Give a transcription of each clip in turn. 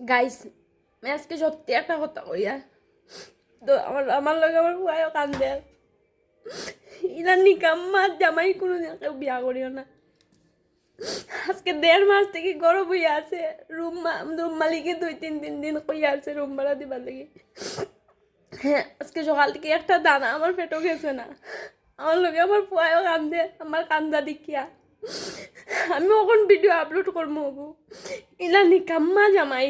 Guys আজকে সত্যি একটা কথা কইয়া তো আমার আমার লগে আমার ভুয়াও কান্দে ইলা নিকাম্মা জামাই কোনোদিন কেউ বিয়া করিও না আজকে দেড় মাস থেকে গরম হইয়া আছে রুম রুম মালিকে দুই তিন তিন দিন কইয়া আছে রুম ভাড়া দিবার লাগি হ্যাঁ আজকে সকাল থেকে একটা দানা আমার পেটও গেছে না আমার লগে আমার পুয়াও কান্দে আমার কান্দা দেখিয়া আমি ওখন ভিডিও আপলোড করব ওগো ইলা নিকাম্মা জামাই।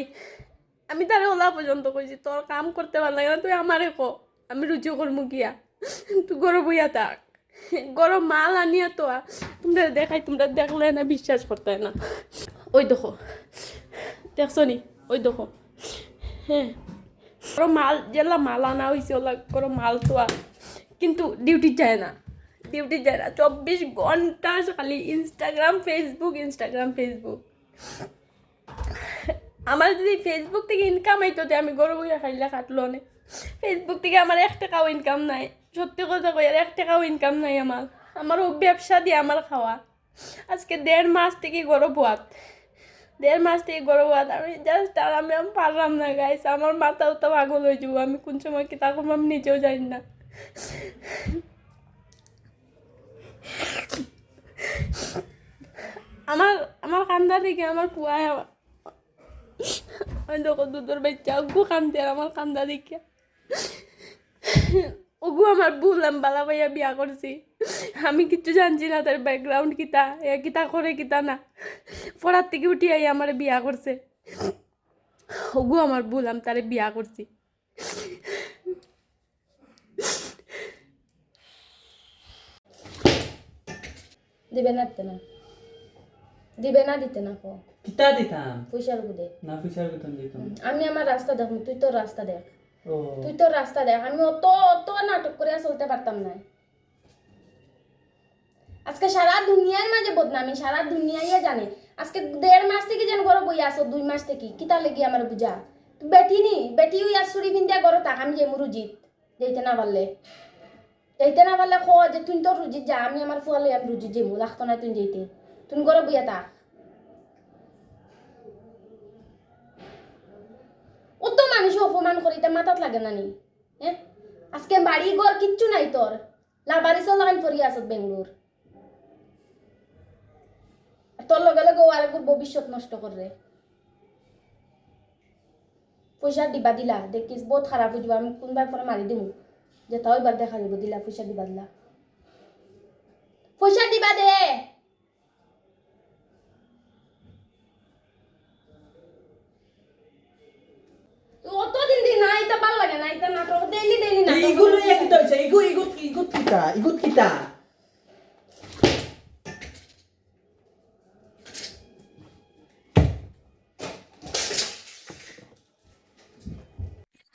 আমি তারে ওলা পর্যন্ত কইছি, তোর কাম করতে ভালো লাগে না, তুই আমারে ক, আমি রুচি করব গিয়া। তুই গরম হইয়া থাক। গরম মাল আনিয়া তো। তোমরা দেখাই, তোমরা দেখলে না, বিশ্বাস করতে না। ওই দেখো, দেখছ নি? ওই দেখো। হ্যাঁ। গরম মাল, যেলা মাল আনা হয়েছে ওলা গরম মাল তো। কিন্তু ডিউটি যায় না। ডিউটি না চব্বিশ ঘণ্টা খালি ইনস্টাগ্রাম ফেসবুক ইনস্টাগ্রাম ফেসবুক আমার যদি ফেসবুক থেকে ইনকাম হইতো যে আমি গরু বইয়া খাইলে কাটলো নে। ফেসবুক থেকে আমার এক টাকাও ইনকাম নাই। সত্যি কথা কই, আর এক টাকাও ইনকাম নাই আমার। আমার ব্যবসা দিয়ে আমার খাওয়া। আজকে দেড় মাস থেকে গরু ভাত দেড় মাস থেকে গরু ভাত আমি জাস্ট আর আমি আমি পারলাম না গাইস আমার মাথাও তো পাগল হয়ে যাব। আমি কোন সময় কি তা করব আমি নিজেও জানি না। আমার আমার কান্দা থেকে আমার পুয়ায় ওই দেখো দুধের বাচ্চা ওগু কান্দে আমার কান্দা দেখিয়া ওগু আমার আমি বালা ভাইয়া বিয়া করছি। আমি কিচ্ছু জানছি না তার ব্যাকগ্রাউন্ড কিতা, এ কিতা করে কিতা না। পড়ার থেকে উঠি আই আমার বিয়া করছে। ওগু আমার ভুল, আমি তারে বিয়া করছি। দিবে না দিতে না। দিবে না দিতে না কো। কিতা দিতাম? পয়সার বুদে না পয়সার দিতাম। আমি আমার রাস্তা দেখুন তুই তোর রাস্তা দেখ। তুই তোর রাস্তা দেখ আমি অত অত নাটক করে চলতে পারতাম না। আজকে সারা দুনিয়ার মাঝে বদনামি সারা দুনিয়াই জানে। আজকে দেড় মাস থেকে যেন ঘরে বই আসো দুই মাস থেকে। কিতা লেগে আমার বুঝা? বেটি নি বেটি ওই আর চুরি পিন্ধিয়া ঘরে থাক আমি যে মুরুজিত যেতে না পারলে। যেতে না পারলে খ যে, তুই তোর রুজিত যা, আমি আমার ফুয়ালে আমি রুজিত যেমু লাগতো না তুই যেতে তুই ঘরে বইয়া থাক অত মানুষ অপমান করি তা মাথাত লাগে না নি হ্যাঁ আজকে বাড়ি ঘর কিচ্ছু নাই তোর লাবারি চলান ফরি আসত বেঙ্গলোর তোর লগে লগে ও আরেক ভবিষ্যৎ নষ্ট করে পয়সা দিবা দিলা দেখিস বহুত খারাপ হয়ে যাব, আমি কোনবার পরে মারি দিমু। যে তাও এবার দেখা যাব, দিলা পয়সা দিবা দিলা পয়সা দিবা দে অত দিন দিন না এটা ভালো লাগে না, এটা নাটক ডেইলি ডেইলি নাটক। ইগুলো ইয়া কিতা হইছে ইগু ইগুত ইগুত কিতা ইগুত কিতা?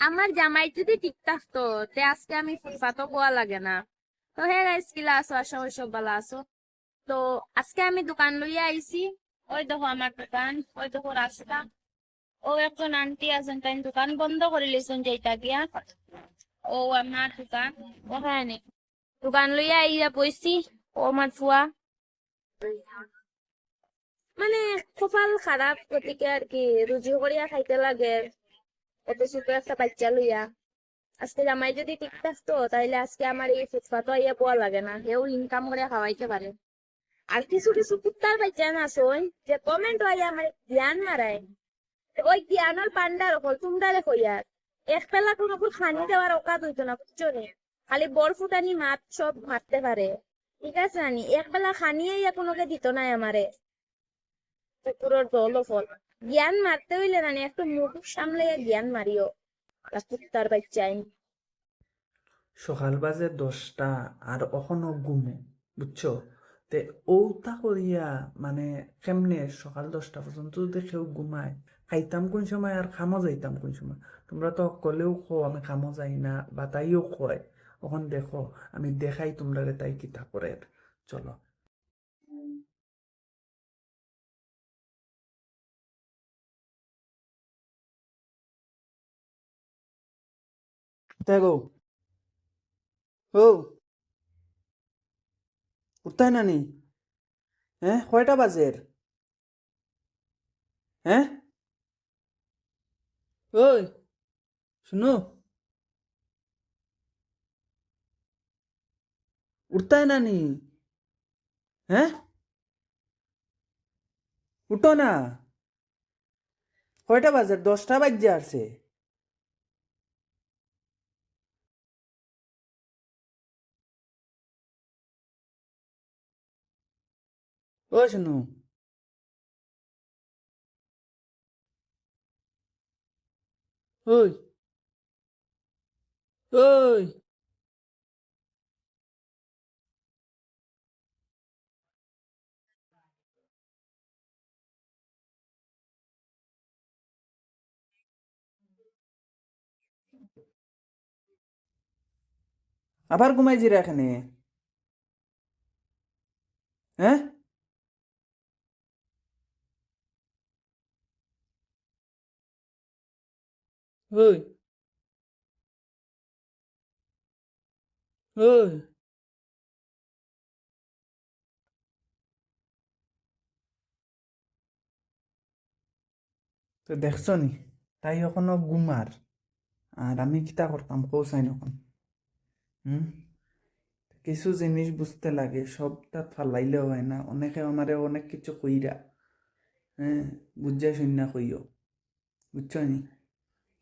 আমার জামাই যদি ঠিক থাকতো তে আজকে আমি ফুটপাতও পোয়া লাগে না। তো হে গাইস কিলা আশা করি সব ভালো আছো। তো আজকে আমি দোকান লইয়া আইছি ওই দেখো আমার দোকান ওই দেখো রাস্তা ও একজন আন্টি আছেন তাই দোকান বন্ধ করে লিছেন যেটা গিয়া। ও আমার দোকান ওখানে দোকান লইয়া আইয়া বইছি ও আমার ফুয়া মানে কপাল খারাপ গতিকে আর কি রুজি করিয়া খাইতে লাগে। কত ছোট একটা বাচ্চা লইয়া। আজকে জামাই যদি ঠিক থাকতো তাহলে আজকে আমার এই ফুটপাতও ইয়ে পাওয়া লাগে না কেউ ইনকাম করে খাওয়াইতে পারে। আর কিছু কিছু কুত্তার বাচ্চা না শোন, যে কমেন্ট হয় আমার জ্ঞান মারায় ওই জ্ঞানের পান্ডার ওপর তোমরা রেখো ইয়ার এক পেলা কোনো ওপর খানি দেওয়ার অকাত হইতো না, বুঝছ খালি বর ফুটানি মাত সব মারতে পারে। ঠিক আছে নানি এক বেলা খানিয়ে ইয়া কোনোকে দিত নাই আমারে। কুকুরের দল ফল জ্ঞান মারতে হইলে না একটু মুখ সামলে জ্ঞান মারিও। কুত্তার বাচ্চাই সকাল বাজে দশটা, আর এখনও ঘুমে, বুঝছ? তে ওটা করিয়া মানে কেমনে সকাল দশটা পর্যন্ত যদি কেউ ঘুমায়, খাইতাম কোন সময় আর খামো যাইতাম কোন সময়? তোমরা তো কলেও খো আমি খামো যাই না, বা তাইও কয়। ওখান দেখো, আমি দেখাই তোমরা তাই কিতা করে চলো। কোথায় গো ও কোথায় নানি হ্যাঁ? কয়টা বাজের হ্যাঁ? ওই, শুনো। উঠতায় নানি হ্যাঁ? উঠো না। কয়টা বাজে? দশটা বাজে আছে ও শুনু ওই ওই আবার ঘুমাই জিরা এখানে হ্যাঁ ওই ওই তো দেখছ নি তাই এখনও গুমার আর আমি কিতা করতাম কৌসাই নখন হুম? কিছু জিনিস বুঝতে লাগে, সবটা ফালাইলেও হয় না। অনেকে আমারে অনেক কিছু কইরা হ্যাঁ বুঝাই শূন্য কইও। বুঝছ নি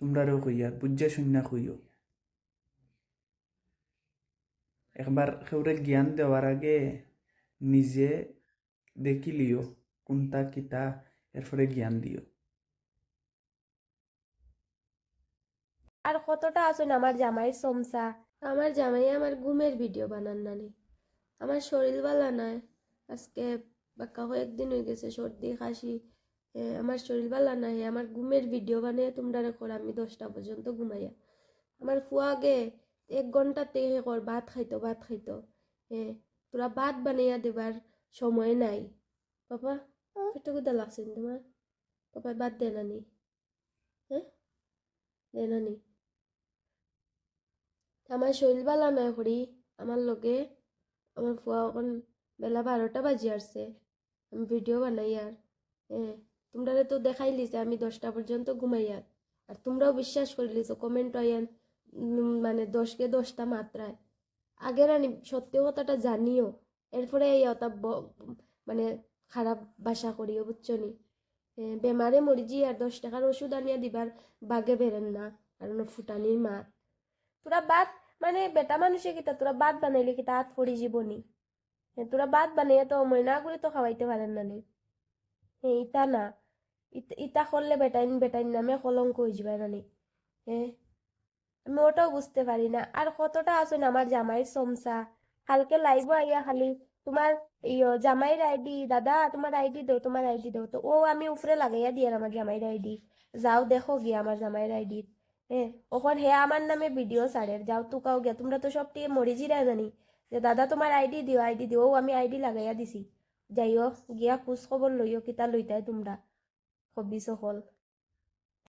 তোমরাও কইয়ার বুঝাই শূন্য কইও। একবার কেউরে জ্ঞান দেওয়ার আগে নিজে দেখি লিও কোনটা কিতা এরপরে জ্ঞান দিও। আর কতটা আসুন আমার জামাইয়ের সমসা আমার জামাই আমার ঘুমের ভিডিও বানান নানি। আমার শরীর ভালো নয় আজকে বাক্কা কয়েকদিন হয়ে গেছে সর্দি এ, আমার শরীর ভালো নাই, আমার ঘুমের ভিডিও বানিয়ে তোমরা কর আমি দশটা পর্যন্ত ঘুমাইয়া। আমার ফুয়া গে এক ঘণ্টা থেকে কর, ভাত খাইতো ভাত খাইতো। হ্যাঁ তোরা ভাত বানাইয়া দেবার সময় নাই। পাপা একটু কোথা লাগছে তোমার? পাপা বাদ দে নানি হ্যাঁ দে নানি আমার শরীর ভালো নয় করি আমার লগে আমার ফুয়া এখন বেলা বারোটা বাজি আসছে। আমি ভিডিও বানাই আর হ্যাঁ তোমরা তো দেখাইলি যে আমি দশটা পর্যন্ত ঘুমাই আর তোমরাও বিশ্বাস করিলিস কমেন্ট আইয়ান উম, মানে দশকে দশটা মাত্রায়। আগের আনি সত্যি কথাটা জানিও এরপরে এই অতা মানে খারাপ বাসা করিও বুঝছ নি? বেমারে মরিজি আর দশ টাকার ওষুধ আনিয়া দিবার বাগে বেরেন না কারণ ফুটানির মাত তোরা বাদ মানে বেটা মানুষে কিতা তোরা বাদ বানাইলে কিতা হাত পড়ি জীবনী? তোরা বাদ বানাইয়া তো ময়না করে তো খাওয়াইতে পারেন না নি? হ্যাঁ ইতা না। ইতা করলে বেটাইন বেটাইন নামে কলঙ্ক হয়ে যাবে নানি। হ্যাঁ আমি ওটাও বুঝতে পারি না। আর কতটা আসুন আমার জামাইয়ের সমসা কালকে লাইভ আইয়া খালি। তোমার ইয়ো জামাইয়ের আইডি দাদা তোমার আইডি দাও তোমার আইডি দাও। তো ও আমি উপরে লাগাইয়া দিয়ে আমার জামাইয়ের আইডি যাও দেখো গিয়ে আমার জামাইয়ের আইডি হ্যাঁ ওখন হে? আমার নামে ভিডিও ছাড়ে যাও তুকাও গিয়া। তোমরা তো সব টিয়ে মরি জিরা জানি যে দাদা তোমার আইডি দিও আইডি দিও। আমি আইডি লাগাইয়া দিছি। যাইও গিয়া খোঁজ খবর লইও কিতা লইতাই তোমরা। হবি সকল